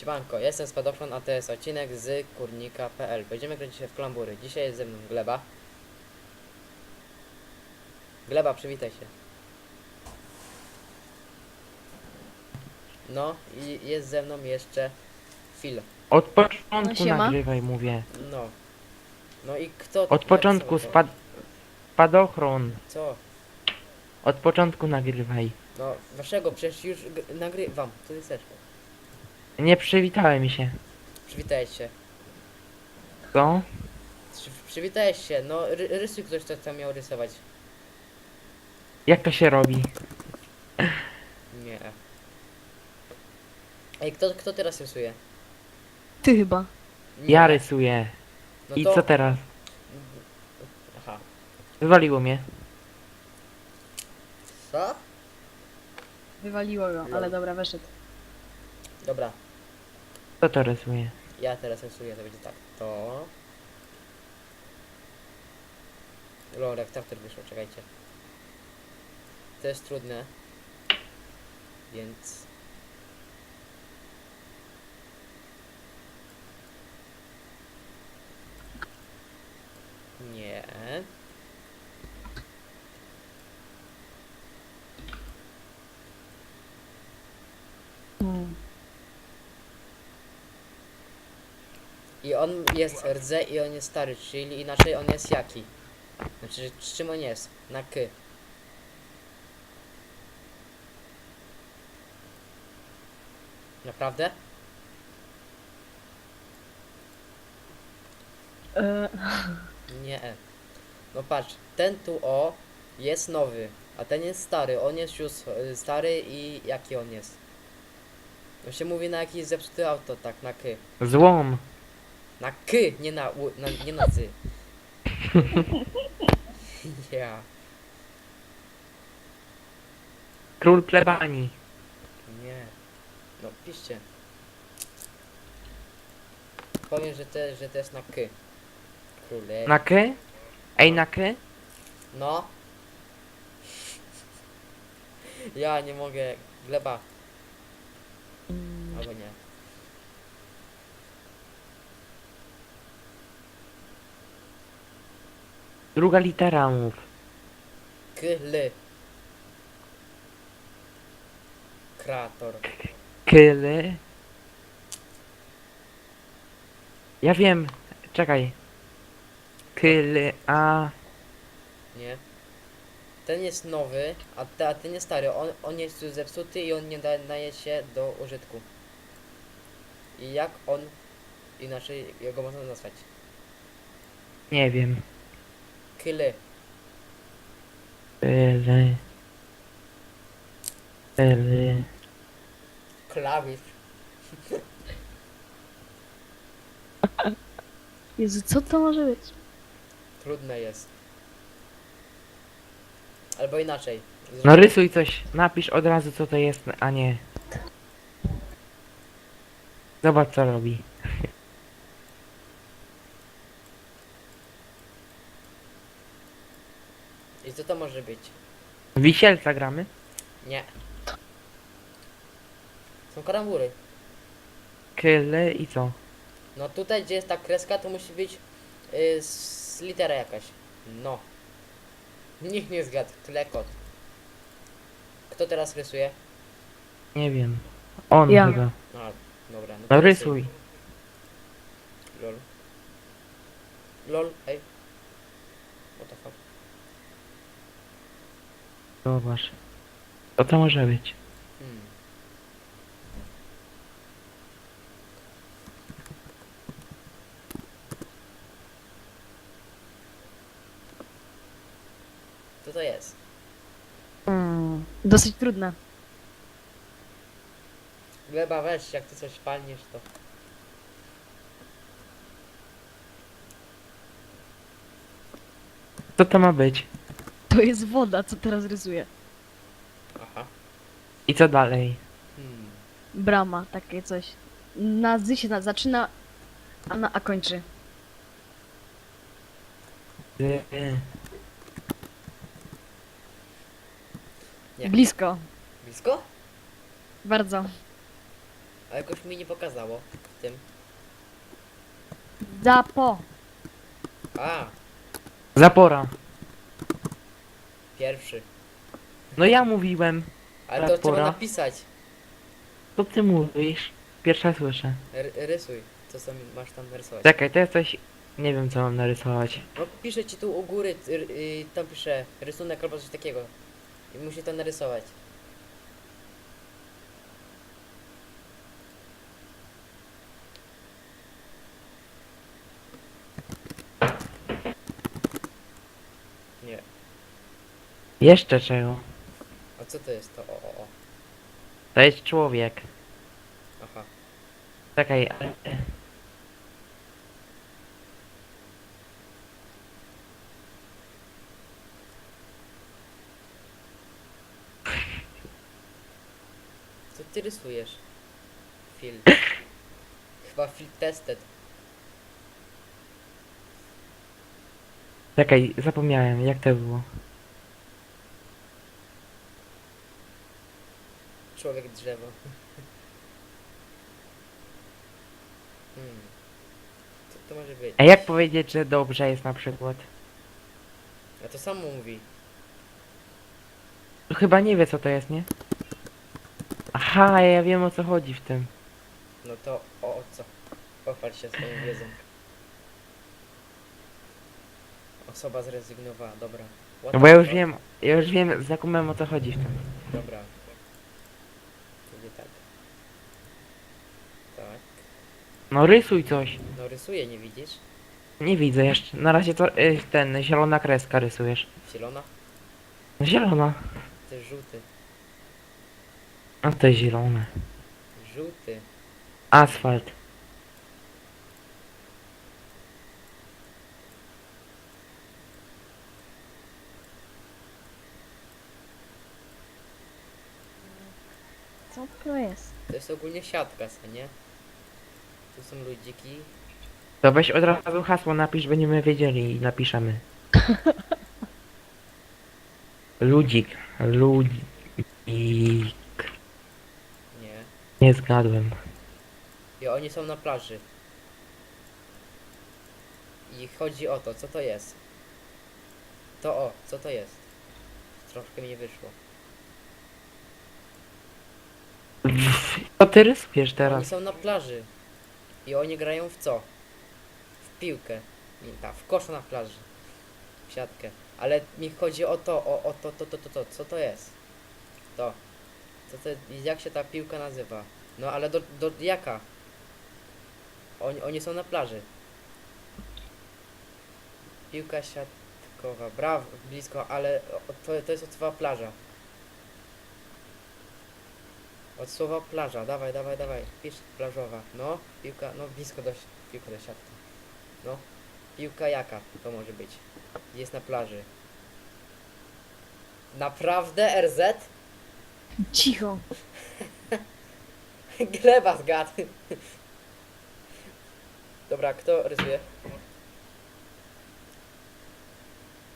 Siemanko, jestem Spadochron, a to jest odcinek z kurnika.pl. Będziemy kręcić się w klambury. Dzisiaj jest ze mną Gleba. Gleba, przywitaj się. No i jest ze mną jeszcze Phil. Od początku No, siema. nagrywaj, mówię. No. No i kto... Od początku co, to? spad... spadochron. Co? Od początku nagrywaj. No, waszego, przecież już g- nagrywam. To jest też. Nie przywitałem się. Przywitaj się. Co? Przy, przywitaj się, no ry, rysuj ktoś, kto tam miał rysować. Jak to się robi? Nie. Ej, kto, kto teraz rysuje? Ty chyba. Nie. Ja rysuję. No I to... co teraz? Aha. Wywaliło mnie. Co? Wywaliło go, ale dobra, weszedł. Dobra, Co to rysuje? ja teraz rysuję, to będzie tak. To... Lol, jak traktor wyszło, czekajcie. To jest trudne. Więc... Nie. Hmm. I on jest rdze i on jest stary, czyli inaczej on jest jaki? Znaczy, z czym on jest? Na k. Naprawdę? E, Nie. No patrz, ten tu o jest nowy, a ten jest stary. On jest już e, stary i jaki on jest? No się mówi na jakiś zepsuty auto, tak, na k. Złom. Na k, nie na u, na, nie na zy. Ja. Król plebanii. Nie. No piszcie. Powiem, że to, że to jest na k. Króle. Na k? Ej, na k? No. Ja nie mogę. Gleba. Druga litera mów. K, l. Krator. Kyle. Ja wiem. Czekaj. Kyle, a... Nie. Ten jest nowy, a, te, a ten jest stary. On, on jest już zepsuty i on nie daje się do użytku. I jak on inaczej jego można nazwać? Nie wiem. Kyle. Kyle. Kyle. Klawisz. Jezu, co to może być? Trudne jest. Albo inaczej. Zrób- No rysuj coś. Napisz od razu co to jest, a nie. Zobacz co robi. I co to może być? Wisielca gramy? Nie. Są karambury. Kyle i co? No tutaj, gdzie jest ta kreska, to musi być y, z litera jakaś. No. Nikt nie zgadł. Klekot. Kto teraz rysuje? Nie wiem. On Ja. chyba. A, dobra. to No rysuj. Lol. Lol, ej. What the fuck? Zobacz. Co to może być? Hmm. Co to jest? Hmm. Dosyć trudne. Gleba weź, jak ty coś palniesz to. Co to ma być? To jest woda, co teraz rysuję. Aha. I co dalej? Hmm. Brama, takie coś. Na z się na, zaczyna, a na a kończy. Y, y. Nie. Blisko. Blisko? Bardzo. A jakoś mi nie pokazało w tym. Zapo. A, Zapora. Pierwszy. No ja mówiłem. Ale to trzeba napisać. Co ty mówisz? Pierwsza słyszę. R rysuj. Co sam masz tam narysować? Czekaj, to jest coś... Nie wiem co mam narysować. No piszę ci tu u góry, y, y, tam piszę rysunek albo coś takiego. I musi to narysować. Nie. Jeszcze czego? A co to jest to? O, o, o. To jest człowiek. Aha. Czekaj, ale... Co ty rysujesz? Field. Chyba field tested. Czekaj, zapomniałem, jak to było. Człowiek drzewo. hmm. Co to może być? A jak powiedzieć, że dobrze jest na przykład? A to samo mówi. Chyba nie wie co to jest, nie? Aha, ja wiem o co chodzi w tym. No to o, o co? Pochwal się swoją wiedzą. Osoba zrezygnowała, dobra. What No bo the ja już fuck? wiem, ja już wiem, zakumem o co chodzi w tym. Dobra. Czyli tak. Tak. No rysuj coś. No rysuję, nie widzisz? Nie widzę jeszcze. Na razie to y, ten, zielona kreska rysujesz. Zielona? No zielona. To jest żółty. A to jest zielone. Żółty. Asfalt. Co to jest? To jest ogólnie siatka, co nie? Tu są ludziki. To weź od razu hasło napisz, będziemy wiedzieli i napiszemy. Ludzik. Ludzik. Nie. Nie zgadłem. I oni są na plaży. I chodzi o to, co to jest. To o, co to jest? Troszkę mi nie wyszło. Co ty rysujesz Oni teraz? są na plaży. I oni grają w co? W piłkę. Tak, w kosza na plaży. W siatkę. Ale mi chodzi o to, o, o to, to, to, to, to, co to jest? To. Co to, jak się ta piłka nazywa? No ale do, do jaka? Oni, oni są na plaży. Piłka siatkowa, brawo, blisko, ale to, to jest od słowa plaża. Od słowa plaża, dawaj, dawaj, dawaj, pisz plażowa, no, piłka, no blisko do, piłka do siatki, no, piłka jaka to może być, jest na plaży. Naprawdę RZ? Cicho. Gleba zgadł. Dobra, kto rysuje?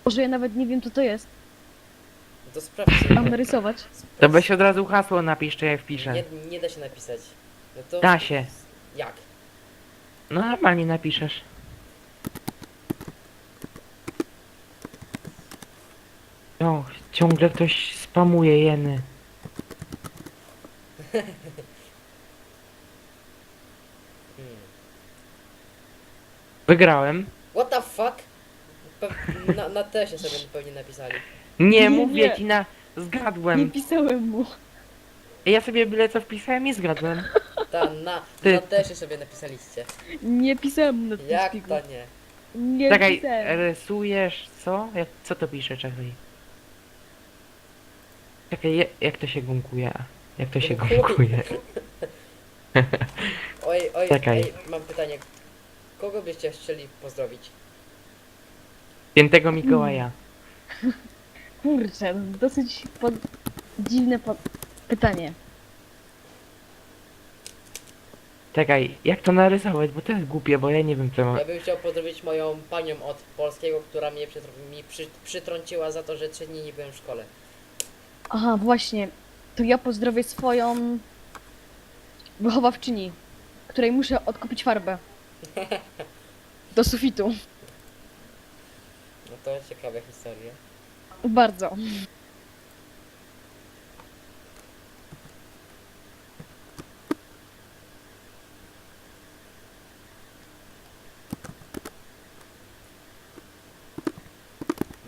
Może ja nawet nie wiem co to jest. To sprawdź. Mam narysować. To weź od razu hasło napisz, czy ja wpiszę. Nie, nie da się napisać. No to... Da się. Jak? No normalnie napiszesz. O, ciągle ktoś spamuje jeny. Hmm. Wygrałem. What the fuck? Pe- na, na tesie sobie pewnie napisali. Nie, Nie, mówię nie. ci na... Nie Zgadłem. pisałem mu. Ja sobie byle co wpisałem i zgadłem. Ta, na, Ty- na tesie sobie napisaliście. Nie pisałem mu na Jak Teamspeaku. to nie? Nie Czekaj, pisałem. rysujesz co? Jak, co to pisze? Czekaj. Czekaj, je- jak to się gunkuje? Jak to się gunkuje? Oj, oj, Czekaj. ej, mam pytanie. Kogo byście chcieli pozdrowić? Świętego Mikołaja. Kurczę, dosyć pod... dziwne pod... pytanie. Czekaj, jak to narysować? Bo to jest głupie, bo ja nie wiem co mam. Ja bym chciał pozdrowić moją panią od polskiego, która mnie przytr- mi przy, przytrąciła za to, że trzy dni nie byłem w szkole. Aha, właśnie. To ja pozdrowię swoją wychowawczyni, której muszę odkupić farbę. Do sufitu. No to ciekawe historie. Bardzo.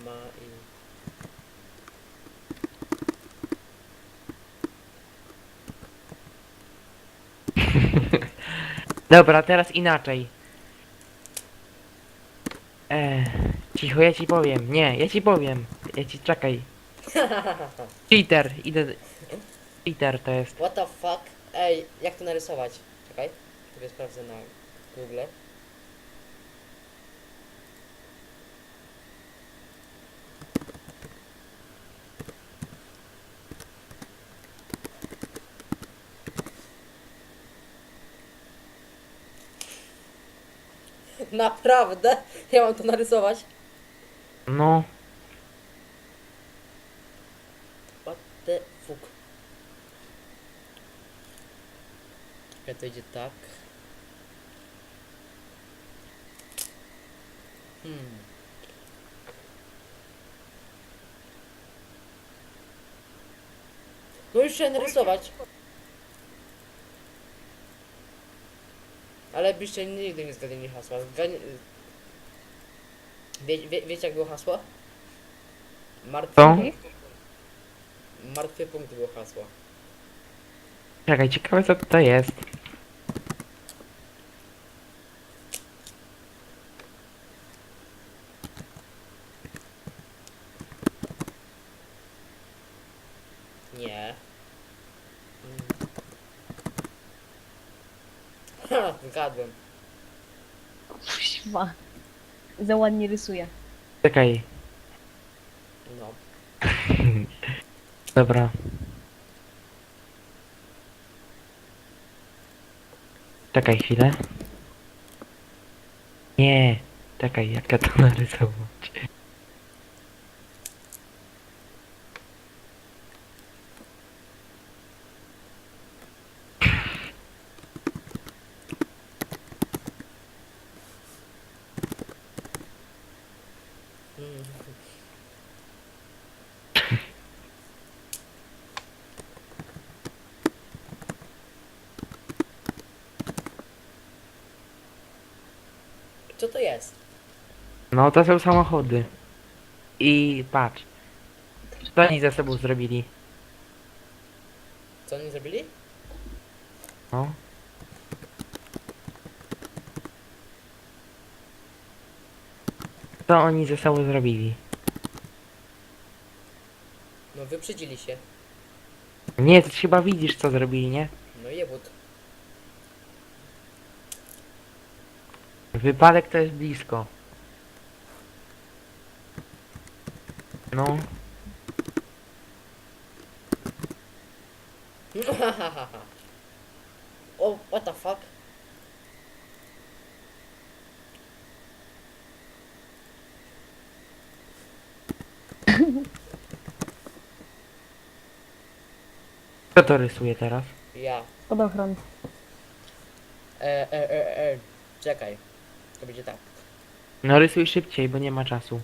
Ma i... Dobra, teraz inaczej. Eee, cicho, ja ci powiem. Nie, ja ci powiem. Ja ci, czekaj. Cheater, idę... Cheater to jest. What the fuck? Ej, jak to narysować? Czekaj, sobie sprawdzę na Google. Naprawdę? Ja mam to narysować? No, What the fuck? Ja to idzie tak. Hmm. No już trzeba narysować. Ale byście nigdy nie zgadli hasła. Zgadnie... Wie, wie, wiecie jak było hasło? Martwy, Co? martwy punkt było hasło. czekaj, ciekawe co to jest. Nie. Mm. Ha, zgadłem. Kuźwa. Za ładnie rysuje. Czekaj, No. dobra. Czekaj chwilę. Nie, czekaj, jak ja to narysować. Mm. Co to jest? No to są samochody. I patrz. Co oni ze sobą zrobili? Co oni zrobili? No. Co oni ze sobą zrobili? No wyprzedzili się. Nie, ty chyba widzisz co zrobili, nie? No jebut. Wypadek to jest blisko. No, oh, what the fuck? kto to rysuje teraz? Ja. Spadochron. E, e, e, e. Czekaj. To będzie tak. No rysuj szybciej, bo nie ma czasu.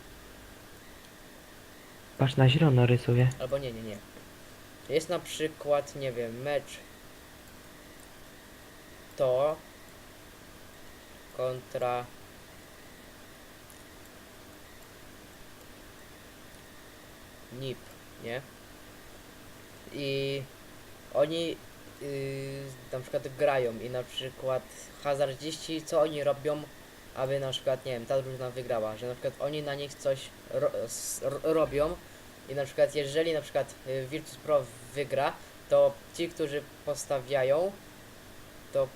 Patrz na zielono rysuje. Albo nie, nie, nie. Jest na przykład, nie wiem, mecz to kontra NIP, nie? I oni yy, na przykład grają i na przykład hazardziści, co oni robią, aby na przykład, nie wiem, ta drużyna wygrała, że na przykład oni na nich coś ro robią i na przykład jeżeli na przykład y, Virtus Pro wygra, to ci, którzy postawiają, to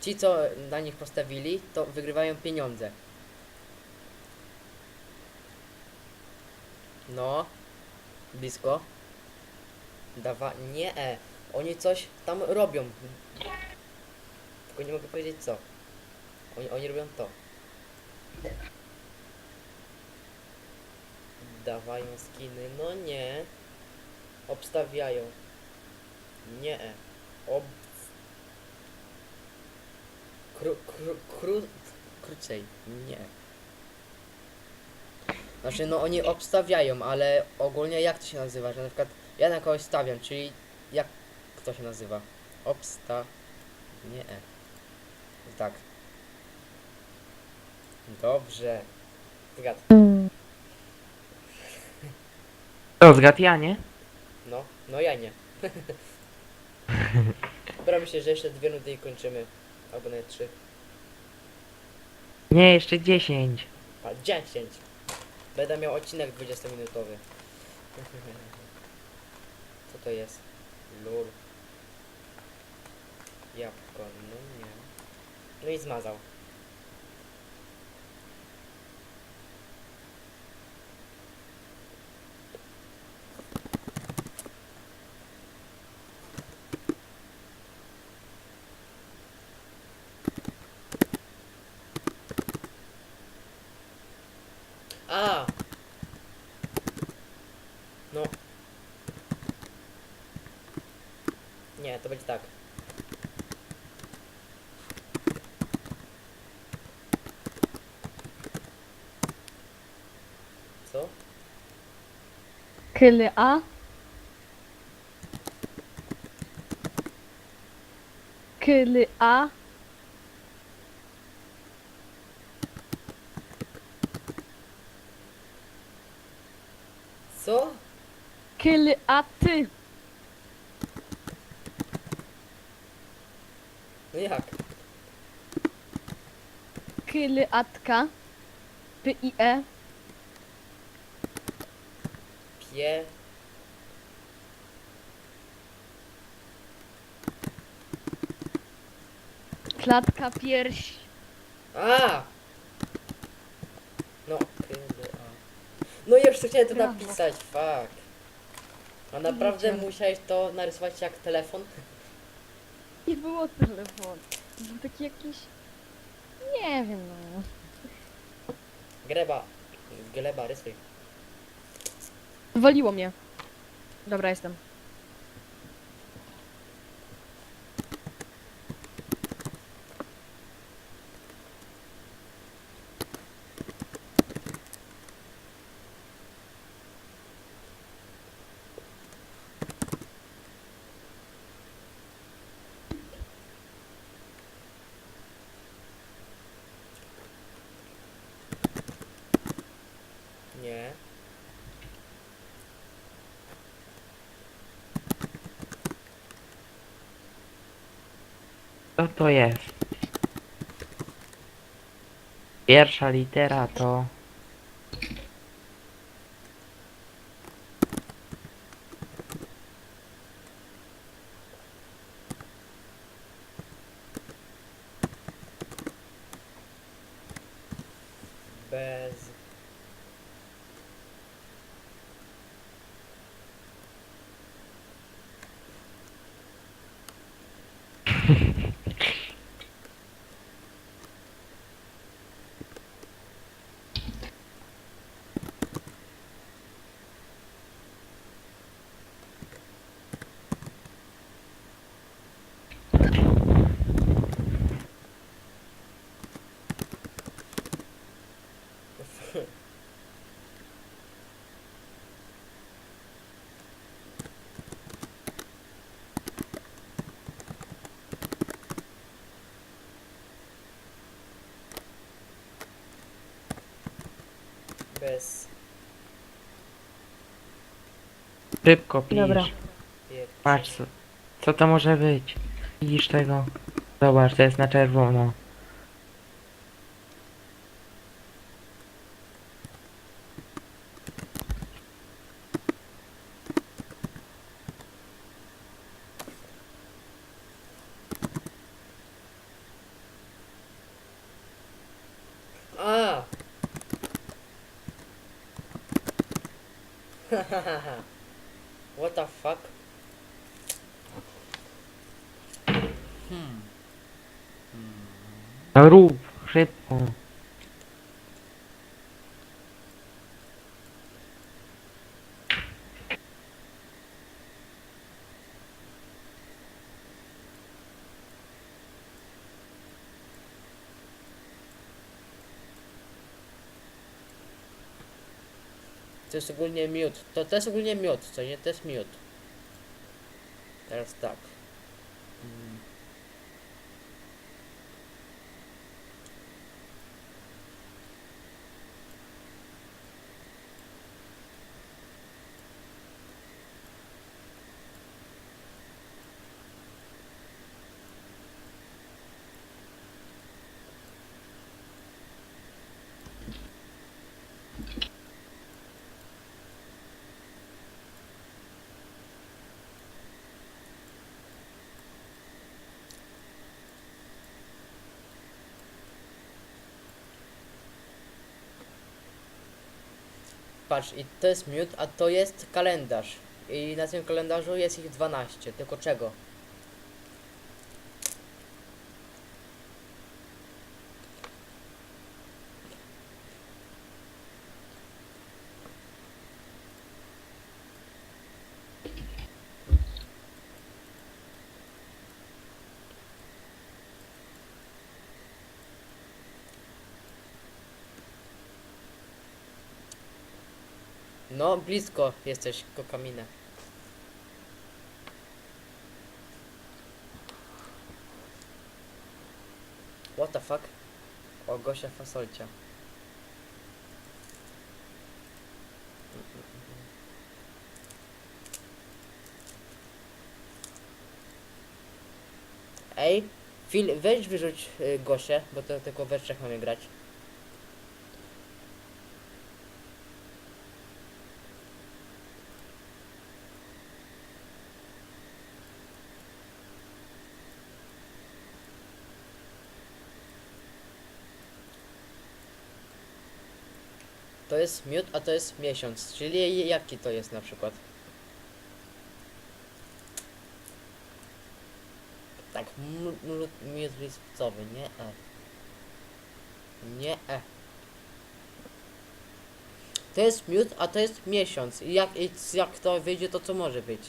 ci, co na nich postawili, to wygrywają pieniądze. No, blisko. Dawa, nie, e. Oni coś tam robią. Tylko nie mogę powiedzieć co. Oni, oni robią to. Dawają skiny, no nie. Obstawiają. Nie. Ob... Kru, kru, kru, krócej. Nie. Znaczy, no oni obstawiają, ale ogólnie jak to się nazywa? Że na przykład ja na kogoś stawiam, czyli jak to się nazywa? Obsta... Nie. Tak. Dobrze. Zgad. To zgadł ja, nie? No, no ja nie. Dobra, myślę, że jeszcze dwie nuty i kończymy. Albo nawet trzy. Nie, jeszcze 10. A 10. Będę miał odcinek 20-minutowy. Co to jest? Lul. Jabłko, no nie. No i zmazał. A! No. Nie, to będzie tak. Co? Kyly A. Kyly A. Co? Kyly A ty. No jak? Kyly atka. P i e. Pie... Klatka pierś. A! No, kyle, a. No i jeszcze chciałem to Brawo. napisać, fuck. A naprawdę musiałeś to narysować jak telefon? Nie było telefon. Był taki jakiś... Nie wiem no. Greba. Gleba, rysuj. Waliło mnie. Dobra, jestem. Nie. Co to jest? Pierwsza litera to... Bez... Bez... Szybko pisz. Dobra. Patrz co, co to może być. Widzisz tego? Zobacz, to jest na czerwono. A! What the fuck? No rób, szybko. To jest ogólnie miód. To, to jest ogólnie miód, co nie? To jest miód. Teraz tak. Mm. Patrz, i to jest miód, a to jest kalendarz. I na tym kalendarzu jest ich 12. Tylko czego? No, blisko jesteś, kokamina. What the fuck? O, Gosia Fasolcia. Ej, Phil, weź wyrzuć y, Gosię, bo to tylko we trzech mamy grać. Jest miód, a to jest miesiąc. Czyli jaki to jest na przykład? Tak, miód listcowy, nie e. Nie e. To jest miód, a to jest miesiąc. I jak, i jak to wyjdzie, to co może być?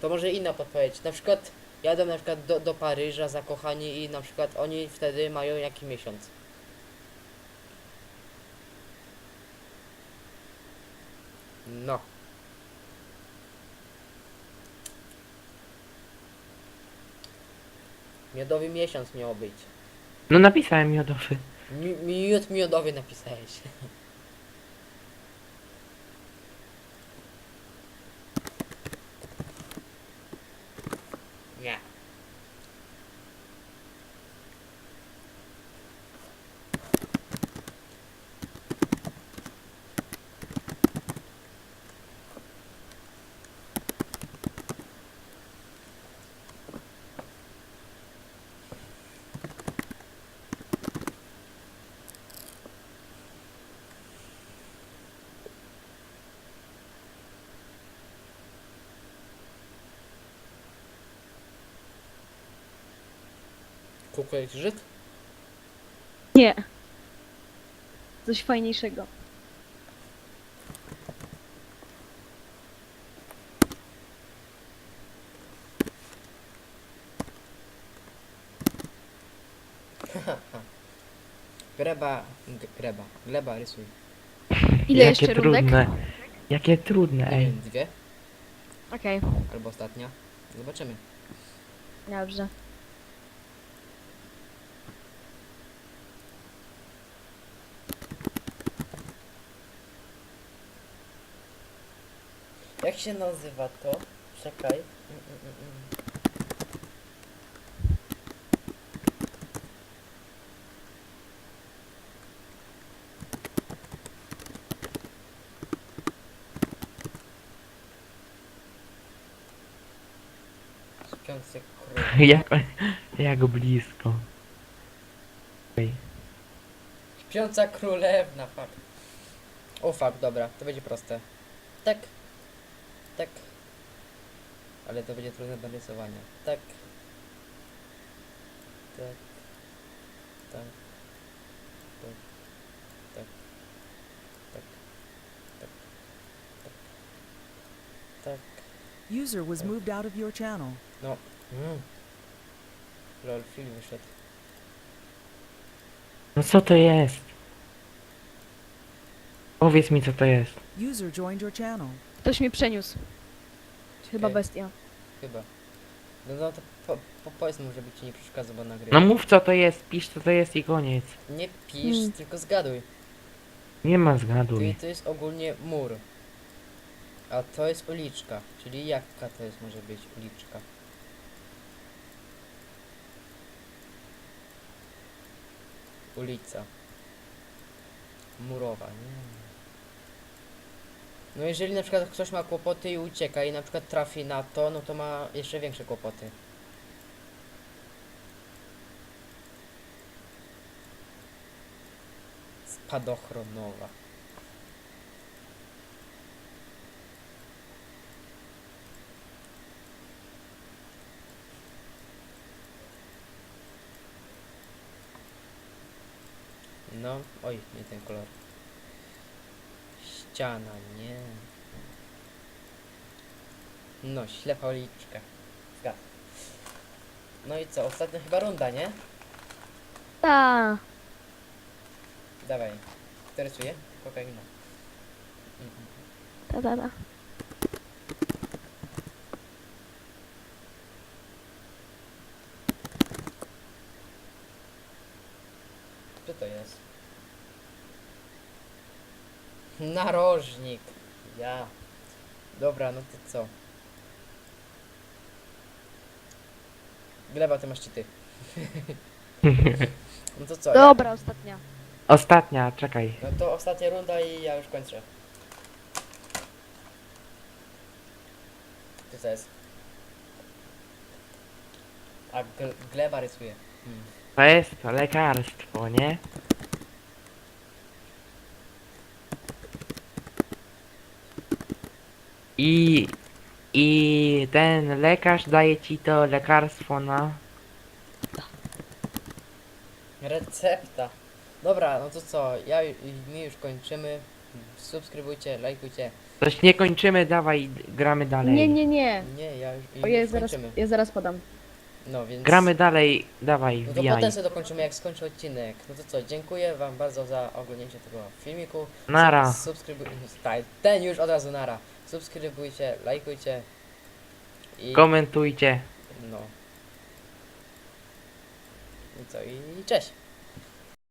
To może inna podpowiedź. Na przykład jadę na przykład do, do Paryża zakochani i na przykład oni wtedy mają jaki miesiąc. No. Miodowy miesiąc miał być. No napisałem miodowy. Mi- Miód miodowy napisałeś. Nie. Kukuryk Żyd? Nie. Coś fajniejszego. Greba, greba, gleba rysuj. Ile Jakie jeszcze rundek? trudne. Jakie trudne, Nie ej. wiem, dwie Okej, albo ostatnia. Zobaczymy. dobrze. Się nazywa to? Czekaj. Mm, mm, mm, mm. Śpiący król. Jak, jak blisko. Ej. Śpiąca królewna, fuck. O fuck, dobra, to będzie proste. Tak. Tak. Ale to będzie trudne do rysowania. Tak. Tak. Tak. Tak. Tak. Tak. Tak. Tak. Tak. User was moved out of your channel. No. Mm. Lol, film wyszedł. No co to jest? Powiedz mi co to jest. User joined your channel. Ktoś mnie przeniósł. Chyba Okej. bestia. Chyba. No, no to po, po, powiedz mu, żeby ci nie przeszkadzał, bo nagrywa. No mów co to jest, pisz co to jest i koniec. Nie pisz, Hmm. tylko zgaduj. Nie ma zgaduj. to jest ogólnie mur. A to jest uliczka. Czyli jaka to jest może być uliczka? Ulica. Murowa, nie. No jeżeli na przykład ktoś ma kłopoty i ucieka i na przykład trafi na to, no to ma jeszcze większe kłopoty. Spadochronowa. No, oj, nie ten kolor. Ściana, nie. No, ślepa uliczka. Zgadza. No i co, ostatnia chyba runda, nie? Ta. Dawaj. Kto rysuje? Kokaina. Mhm. Ta, ta, ta. Co to jest? Narożnik. Ja. Dobra, no to co? Gleba, ty masz cheaty. no to co? Ja, Dobra, ostatnia. Ostatnia, czekaj. no to ostatnia runda i ja już kończę. Co to jest? A gl gleba rysuje. Hmm. To jest lekarstwo, nie? I, I ten lekarz daje ci to lekarstwo na... Recepta. Dobra, no to co? Ja, i- my już kończymy. Subskrybujcie, lajkujcie. Coś nie kończymy, dawaj, gramy dalej. Nie, nie, nie. Nie, ja już, i O, ja już zaraz, kończymy. ja zaraz podam. No więc. Gramy dalej, dawaj, No to wbijaj. potem sobie dokończymy jak skończy odcinek. No to co, dziękuję wam bardzo za oglądnięcie tego filmiku. Nara. Subskrybuj... Staj- Ten już od razu nara. Subskrybujcie, lajkujcie. I. Komentujcie. No. I co? I cześć.